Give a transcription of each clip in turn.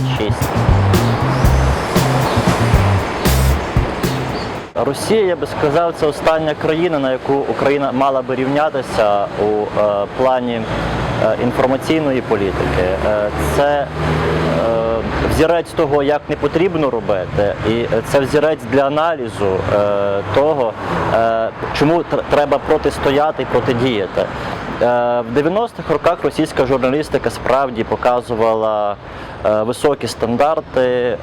4, 5, 6. Росія, я би сказав, це остання країна, на яку Україна мала би рівнятися у е, плані е, інформаційної політики. Е, це е, взірець того, як не потрібно робити, і це взірець для аналізу е, того, е, чому тр- треба протистояти і протидіяти. Е, В 90-х роках російська журналістика справді показувала високі стандарти. Е,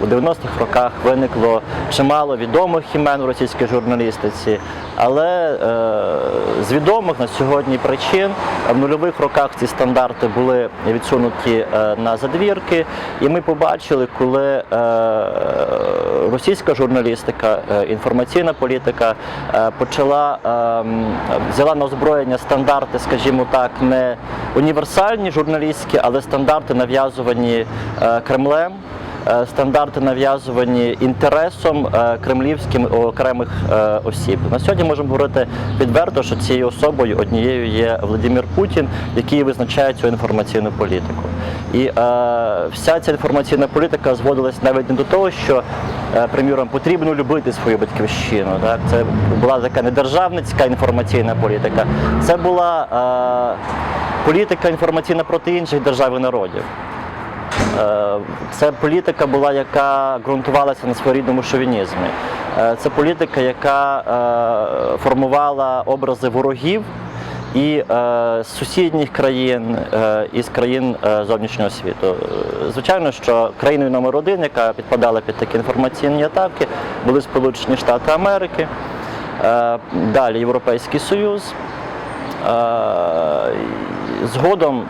У 90-х роках виникло чимало відомих імен в російській журналістиці, але е, з відомих на сьогодні причин в нульових роках ці стандарти були відсунуті е, на задвірки, і ми побачили, коли е, російська журналістика, е, інформаційна політика е, почала е, взяла на озброєння стандарти, скажімо так, не універсальні журналістські, але стандарти нав'язувані е, Кремлем. е, Стандарти нав'язувані інтересом е, кремлівським окремих осіб. На сьогодні можемо говорити відверто, що цією особою однією є Владимир Путін, який визначає цю інформаційну політику. І е, вся ця інформаційна політика зводилась навіть не до того, що, е, приміром, потрібно любити свою батьківщину. Так? Це була така недержавницька інформаційна політика. Це була е, політика інформаційна проти інших держав і народів. Е, Це політика була, яка ґрунтувалася на своєрідному шовінізмі. Е, Це політика, яка е, формувала образи ворогів і з сусідніх країн, і з країн зовнішнього світу. Звичайно, що країною номер один, яка підпадала під такі інформаційні атаки, були Сполучені Штати Америки, далі Європейський Союз. Згодом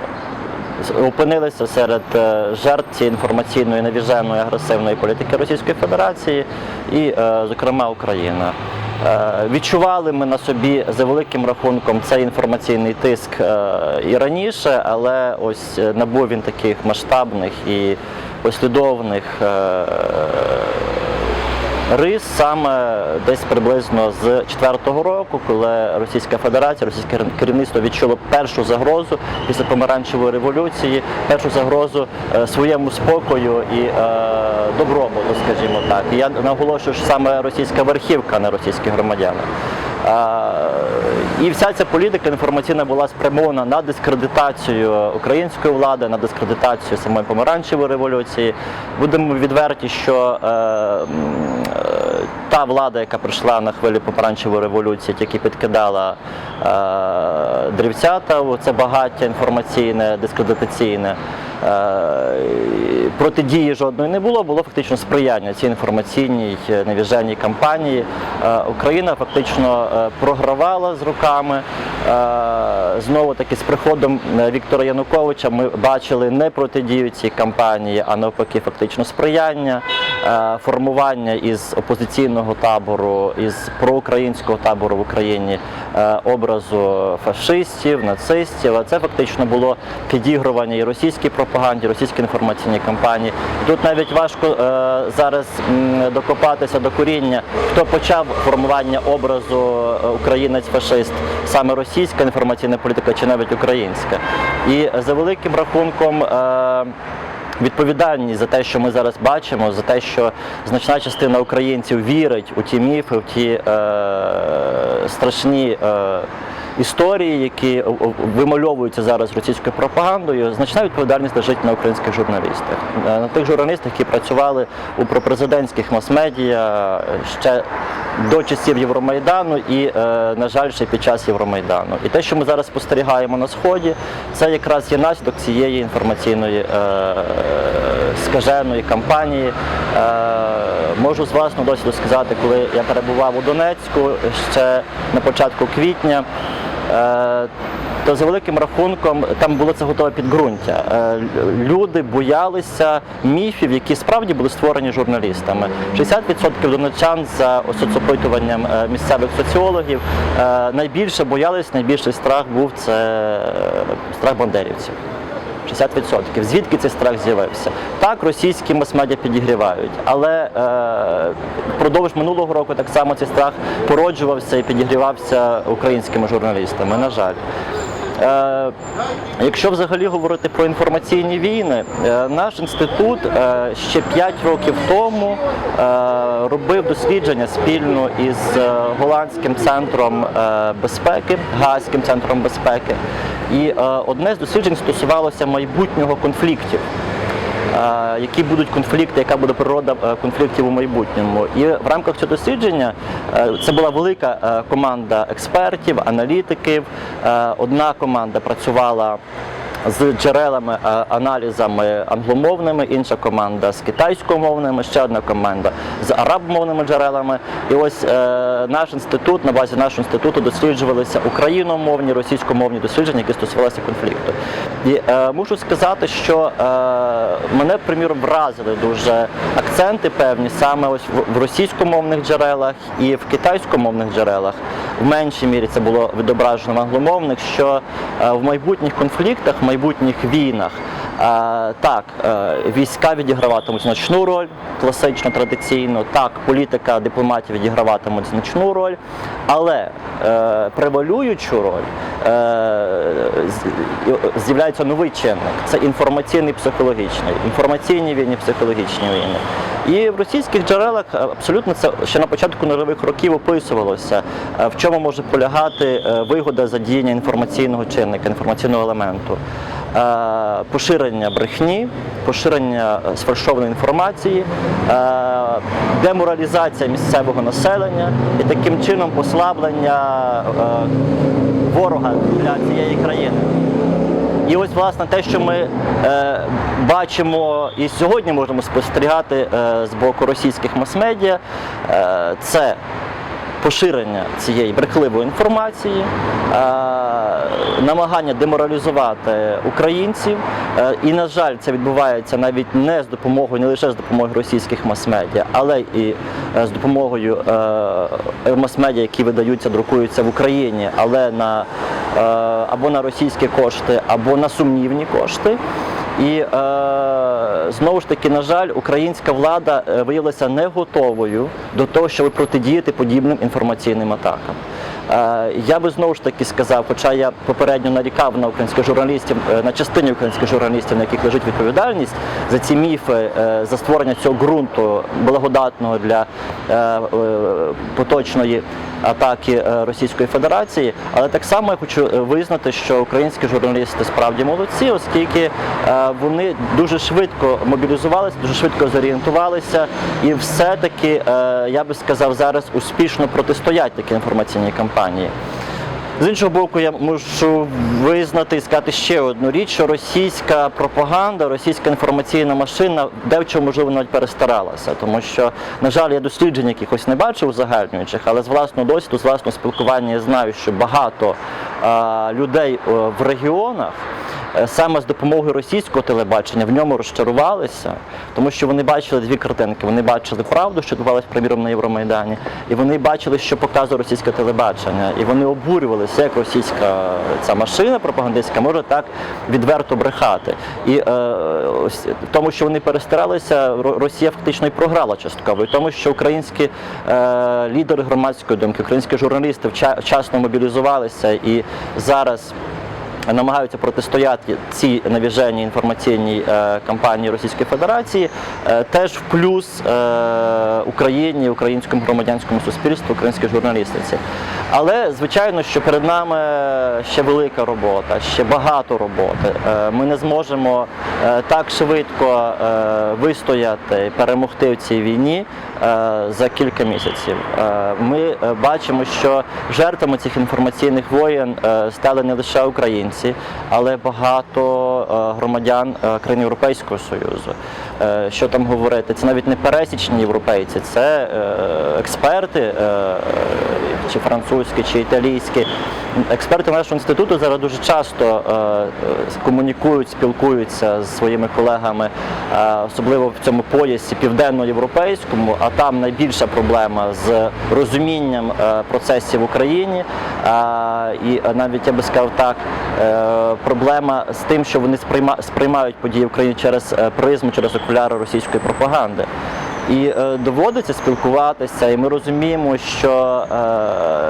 опинилися серед е, жертв інформаційної навіженої агресивної політики Російської Федерації і, е, зокрема, Україна. Е, Відчували ми на собі за великим рахунком цей інформаційний тиск і раніше, але ось набув він таких масштабних і послідовних рис саме десь приблизно з 2004 року, коли Російська Федерація, російське керівництво відчуло першу загрозу після помаранчевої революції, першу загрозу е, своєму спокою і е, добробуту, скажімо так. І я наголошую, що саме російська верхівка, не російські громадяни. І вся ця політика інформаційна була спрямована на дискредитацію української влади, на дискредитацію самої помаранчевої революції. Будемо відверті, що е, е, та влада, яка прийшла на хвилі помаранчевої революції, тільки підкидала е, дрівцята, це багаття інформаційне, дискредитаційне. Е, Протидії жодної не було, було фактично сприяння цій інформаційній е, кампанії. Е, Україна фактично програвала з руками. Знову таки з приходом Віктора Януковича ми бачили не протидію цій кампанії, а навпаки, фактично сприяння, формування із опозиційного табору, із проукраїнського табору в Україні образу фашистів, нацистів. А це фактично було підігрування і російській пропаганді, російській інформаційній кампанії. Тут навіть важко е, зараз докопатися до коріння, хто почав формування образу е, українець-фашист, саме російська інформаційна політика чи навіть українська. І за великим рахунком. Е, Відповідальність за те, що ми зараз бачимо, за те, що значна частина українців вірить у ті міфи, в ті е, страшні е, історії, які вимальовуються зараз російською пропагандою, значна відповідальність лежить на українських журналістах, Е, на тих журналістах, які працювали у пропрезидентських мас-медіа ще до часів Євромайдану і, е, на жаль, ще під час Євромайдану. І те, що ми зараз спостерігаємо на сході, це якраз є наслідок цієї інформаційної е, скаженої кампанії. Е, можу з власного досвіду сказати, коли я перебував у Донецьку ще на початку квітня. Е, то за великим рахунком там було це готове підґрунтя. Е, Люди боялися міфів, які справді були створені журналістами. 60% донечан за соцопитуванням е, місцевих соціологів найбільше боялись, найбільший страх був це страх бандерівців. 60%. Звідки цей страх з'явився? Так, російські мас-медіа підігрівають, але е, впродовж минулого року так само цей страх породжувався і підігрівався українськими журналістами, на жаль. Е, Якщо взагалі говорити про інформаційні війни, е, наш інститут е, ще 5 років тому робив дослідження спільно із голландським центром безпеки, Гаазьким центром безпеки. І одне з досліджень стосувалося майбутнього конфліктів. Які будуть конфлікти, яка буде природа е, конфліктів у майбутньому. І в рамках цього дослідження е, це була велика е, команда експертів, аналітиків. Одна команда працювала з джерелами, е, аналізами англомовними, інша команда з китайськомовними, ще одна команда з арабомовними джерелами. І ось е, наш інститут, на базі нашого інституту досліджувалися україномовні, російськомовні дослідження, які стосувалися конфлікту. І е, мушу сказати, що е, мене, приміром, вразили дуже акценти певні саме ось в- в російськомовних джерелах і в китайськомовних джерелах. В меншій мірі це було відображено в англомовних, що е, в майбутніх конфліктах, в майбутніх війнах так, е, війська відіграватимуть значну роль, класично, традиційно, так, політика, дипломатія відіграватимуть значну роль, але е, превалюючу роль е, з'являється новий чинник. Це інформаційний психологічний, інформаційні війни, психологічні війни. І в російських джерелах абсолютно це ще на початку нульових років описувалося, в чому може полягати вигода задіяння інформаційного чинника, інформаційного елементу. Е, Поширення брехні, поширення е, сфальшованої інформації, е, деморалізація місцевого населення і таким чином послаблення ворога для цієї країни. І ось власне те, що ми е, бачимо і сьогодні можемо спостерігати е, з боку російських мас-медіа, е, це поширення цієї брехливої інформації, е, намагання деморалізувати українців. Е, і, на жаль, це відбувається навіть не з допомогою, не лише з допомогою російських мас-медіа, але і е, з допомогою мас-медіа, які видаються, друкуються в Україні, але на або на російські кошти, або на сумнівні кошти. І знову ж таки, на жаль, українська влада е, виявилася не готовою до того, щоб протидіяти подібним інформаційним атакам. Е, Я би знову ж таки сказав, хоча я попередньо нарікав на українських журналістів, е, на частині українських журналістів, на яких лежить відповідальність за ці міфи, е, за створення цього ґрунту благодатного для поточної атаки Російської Федерації. Але так само я хочу визнати, що українські журналісти справді молодці, оскільки вони дуже швидко мобілізувалися, дуже швидко зорієнтувалися, і все-таки я би сказав зараз успішно протистоять такій інформаційній кампанії. З іншого боку, я можу визнати і сказати ще одну річ, що російська пропаганда, російська інформаційна машина девчого, можливо, навіть перестаралася. Тому що, на жаль, я досліджень якихось не бачив узагальнюючих, але з власного досвіду, з власного спілкування я знаю, що багато а, людей е, в регіонах. Е, Саме з допомогою російського телебачення в ньому розчарувалися, тому що вони бачили дві картинки. Вони бачили правду, що відбувалося, приміром, на Євромайдані, і вони бачили, що показує російське телебачення. І вони обурювалися, як російська ця машина пропагандистська може так відверто брехати. І е, тому, що вони перестаралися, Росія фактично і програла частково. І тому, що українські е, лідери громадської думки, українські журналісти вча- вчасно мобілізувалися і зараз намагаються протистояти цій навіженій інформаційній е, кампанії Російської Федерації, е, теж в плюс е, Україні, українському громадянському суспільству, українській журналістиці. Але звичайно, що перед нами ще велика робота, ще багато роботи. Е, Ми не зможемо е, так швидко е, вистояти, перемогти в цій війні е, за кілька місяців. Е, Ми е, бачимо, що жертвами цих інформаційних воєн е, стали не лише українці, але багато е, громадян е, країн Європейського Союзу. Е, Що там говорити? Це навіть не пересічні європейці, це експерти, чи французькі, чи італійські. Експерти нашого інституту зараз дуже часто е, е, комунікують, спілкуються з своїми колегами, е, особливо в цьому поясі південноєвропейському, а там найбільша проблема з розумінням процесів в Україні. І навіть я би сказав так, проблема з тим, що вони сприйма- сприймають події в Україні через призму, через окуляри російської пропаганди. І е, доводиться спілкуватися, і ми розуміємо, що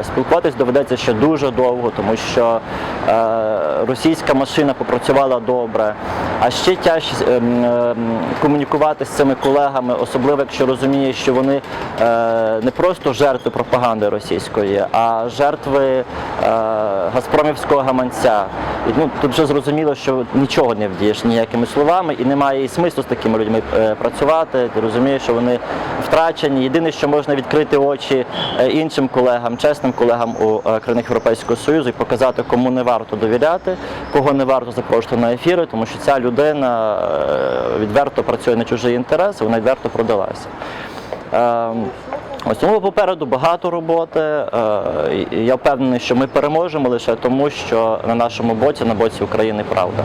е, спілкуватись доведеться ще дуже довго, тому що е, російська машина попрацювала добре. А ще тяжче е, е, комунікувати з цими колегами, особливо якщо розумієш, що вони е, не просто жертви пропаганди російської, а жертви е, газпромівського гаманця. І, ну, тут вже зрозуміло, що нічого не вдієш ніякими словами, і немає і смислу з такими людьми е, працювати. Ти розумієш, що вони втрачені. Єдине, що можна відкрити очі е, іншим колегам, чесним колегам у е, країнах Європейського Союзу і показати, кому не варто довіряти, кого не варто запрошувати на ефіри, тому що ця людина е, відверто працює на чужий інтерес, вона відверто продалася. Ем, Ось тому попереду багато роботи. Я впевнений, що ми переможемо лише тому, що на нашому боці, на боці України правда.